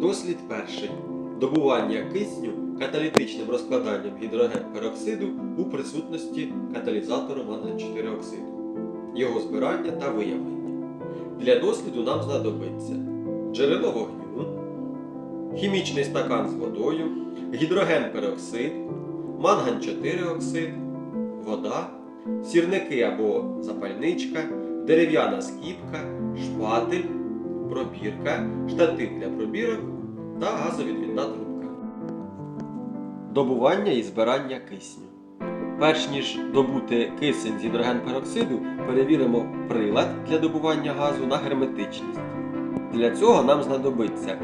Дослід перший. Добування кисню каталітичним розкладанням гідрогенпероксиду у присутності каталізатору манган 4 оксиду. Його збирання та виявлення. Для досліду нам знадобиться джерело вогню, хімічний стакан з водою, гідрогенпероксид, манган 4 оксид, вода, сірники або запальничка, дерев'яна скіпка, шпатель, пробірка, штатив для пробірок та газовідвідна трубка. Добування і збирання кисню. Перш ніж добути кисень з гідрогенпероксиду, перевіримо прилад для добування газу на герметичність. Для цього нам знадобиться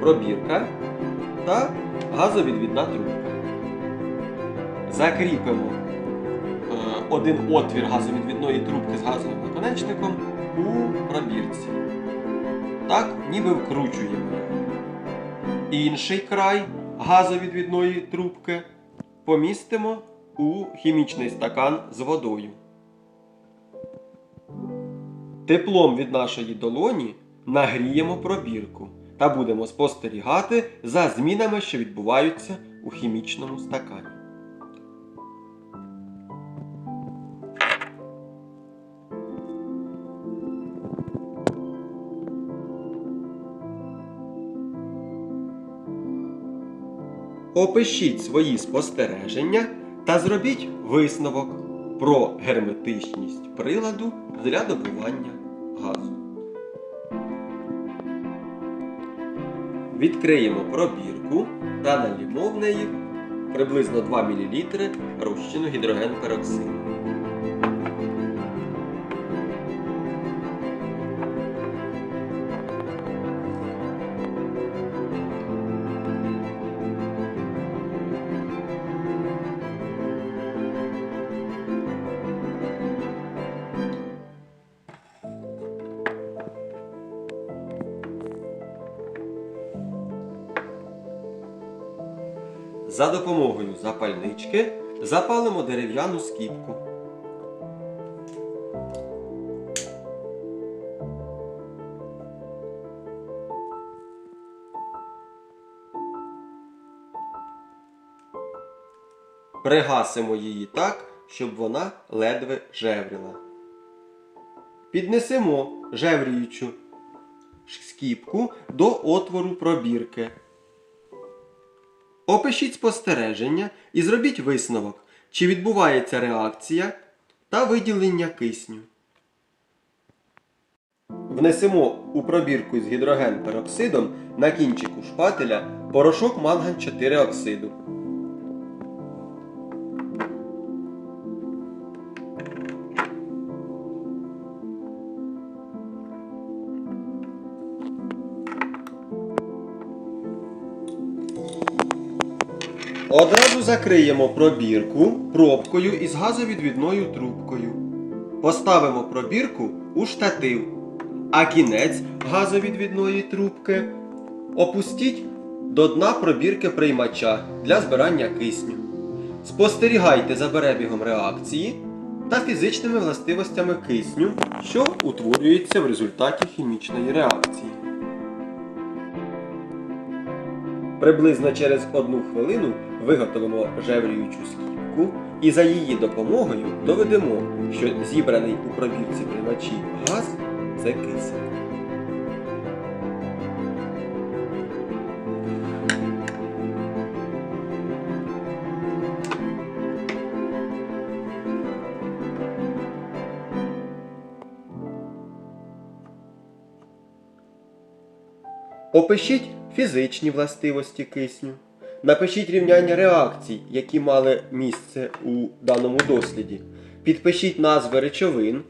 пробірка та газовідвідна трубка. Закріпимо е, один отвір газовідвідної трубки з газовим наконечником у пробірці. Так, ніби вкручуємо. Інший край газовідвідної трубки помістимо у хімічний стакан з водою. Теплом від нашої долоні нагріємо пробірку та будемо спостерігати за змінами, що відбуваються у хімічному стакані. Опишіть свої спостереження та зробіть висновок про герметичність приладу для добування газу. Відкриємо пробірку та налімо в неї приблизно 2 мл розчину гідрогенпероксиду. За допомогою запальнички запалимо дерев'яну скіпку. Пригасимо її так, щоб вона ледве жевріла. Піднесемо жевріючу скіпку до отвору пробірки. Опишіть спостереження і зробіть висновок, чи відбувається реакція та виділення кисню. Внесемо у пробірку з гідрогенпероксидом на кінчику шпателя порошок манган 4 оксиду. Одразу закриємо пробірку пробкою із газовідвідною трубкою. Поставимо пробірку у штатив, а кінець газовідвідної трубки опустіть до дна пробірки приймача для збирання кисню. Спостерігайте за перебігом реакції та фізичними властивостями кисню, що утворюється в результаті хімічної реакції. Приблизно через одну хвилину виготовимо жевріючу скіпку і за її допомогою доведемо, що зібраний у пробірці приймачі газ це кисень. Опишіть фізичні властивості кисню. Напишіть рівняння реакцій, які мали місце у даному досліді. Підпишіть назви речовин.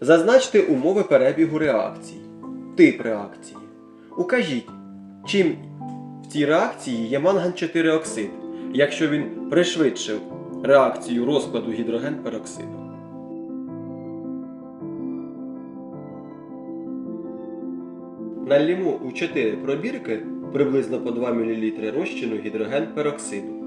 Зазначте умови перебігу реакцій. Тип реакції. Укажіть, чим в цій реакції є манган 4 оксид, якщо він пришвидшив реакцію розкладу гідрогенпероксиду. Налімо у 4 пробірки приблизно по 2 мл розчину гідрогенпероксиду. У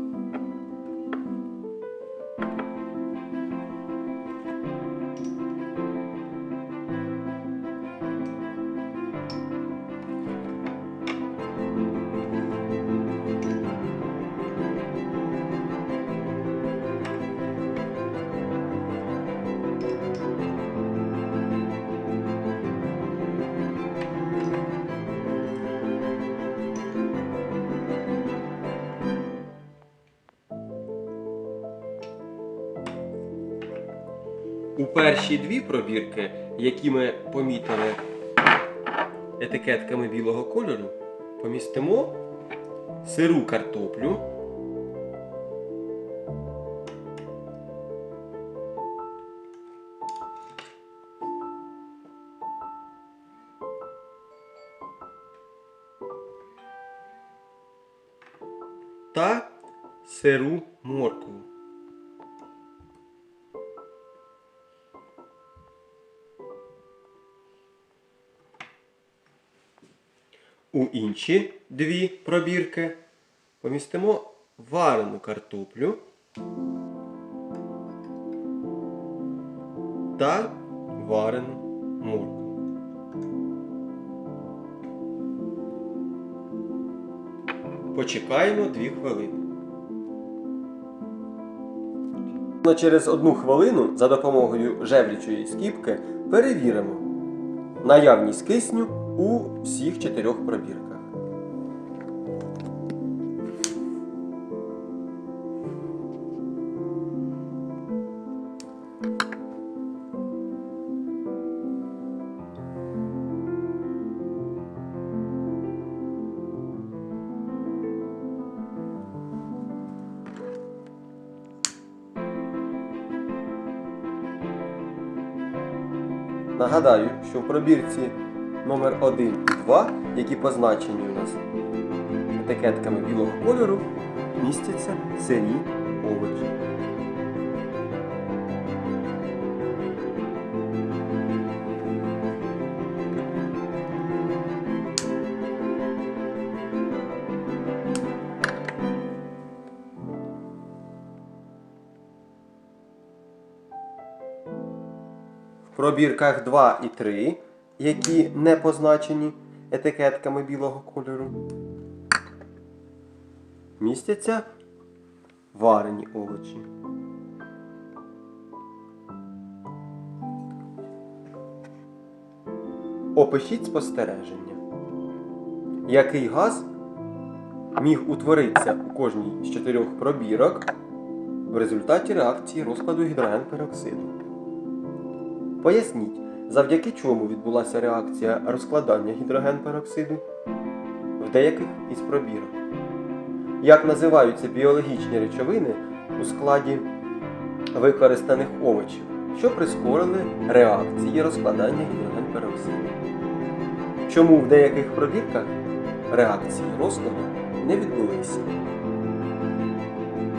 перші дві пробірки, які ми помітили етикетками білого кольору, помістимо сиру картоплю. Та сиру моркву. У інші дві пробірки помістимо варену картоплю та варену моркву. Почекаємо 2 хвилини. Через одну хвилину за допомогою жеврічої скіпки перевіримо наявність кисню у всіх чотирьох пробірках. Нагадаю, що в пробірці номер 1 і 2, які позначені у нас етикетками білого кольору, містяться сирі овочі. В пробірках 2 і 3, які не позначені етикетками білого кольору, містяться варені овочі. Опишіть спостереження. Який газ міг утворитися у кожній з чотирьох пробірок в результаті реакції розкладу гідрогенпероксиду? Поясніть, завдяки чому відбулася реакція розкладання гідрогенпероксиду в деяких із пробірок. Як називаються біологічні речовини у складі використаних овочів, що прискорили реакції розкладання гідрогенпероксиду? Чому в деяких пробірках реакції розкладу не відбулися?